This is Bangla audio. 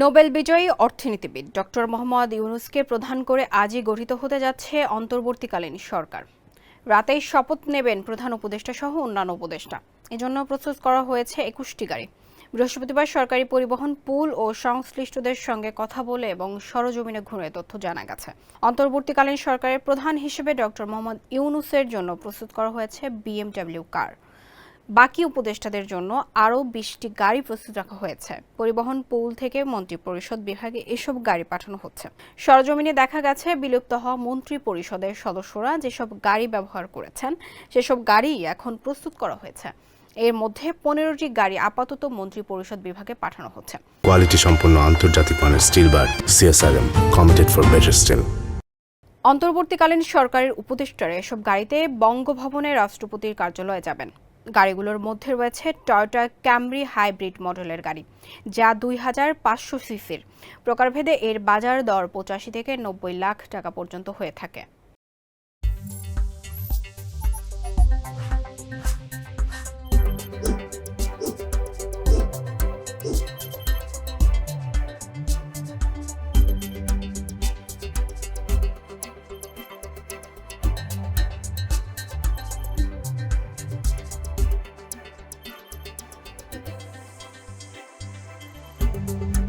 নোবেল বিজয়ী অর্থনীতিবিদ ডক্টর মোহাম্মদ ইউনুসকে প্রধান করে আজই গঠিত হতে যাচ্ছে অন্তর্বর্তীকালীন সরকার। রাতেই শপথ নেবেন প্রধান উপদেষ্টা সহ অন্যান্য উপদেষ্টা। এজন্য প্রস্তুত করা হয়েছে একুশটি গাড়ি। বৃহস্পতিবার সরকারি পরিবহন, পুল ও সংশ্লিষ্টদের সঙ্গে কথা বলে এবং সরজমিনে ঘুরে তথ্য জানা গেছে। অন্তর্বর্তীকালীন সরকারের প্রধান হিসেবে ডক্টর মোহাম্মদ ইউনুসের জন্য প্রস্তুত করা হয়েছে বিএমডব্লিউ কার। বাকি উপদেষ্টাদের জন্য আরও বিশটি গাড়ি প্রস্তুত রাখা হয়েছে। পরিবহন পুল থেকে মন্ত্রী পরিষদ বিভাগে এসব গাড়ি পাঠানো হচ্ছে। সরজমিনে দেখা গেছে বিলুপ্ত হওয়া মন্ত্রী পরিষদের সদস্যরা যেসব গাড়ি ব্যবহার করেছেন সেসব গাড়ি এখন প্রস্তুত করা হয়েছে। এর মধ্যে পনেরোটি গাড়ি আপাতত মন্ত্রী পরিষদ বিভাগে পাঠানো হচ্ছে। কোয়ালিটি সম্পন্ন আন্তর্জাতিক মানের steel bar CSRM committed for better steel অন্তর্বর্তীকালীন সরকারের উপদেষ্টারা এসব গাড়িতে বঙ্গভবনে রাষ্ট্রপতির কার্যালয়ে যাবেন। গাড়িগুলোর মধ্যে রয়েছে টয়োটা ক্যামরি হাইব্রিড মডেলের গাড়ি, যা দুই হাজার পাঁচশো সিসির। প্রকারভেদে এর বাজার দর পঁচাশি থেকে নব্বই লাখ টাকা পর্যন্ত হয়ে থাকে। Bye.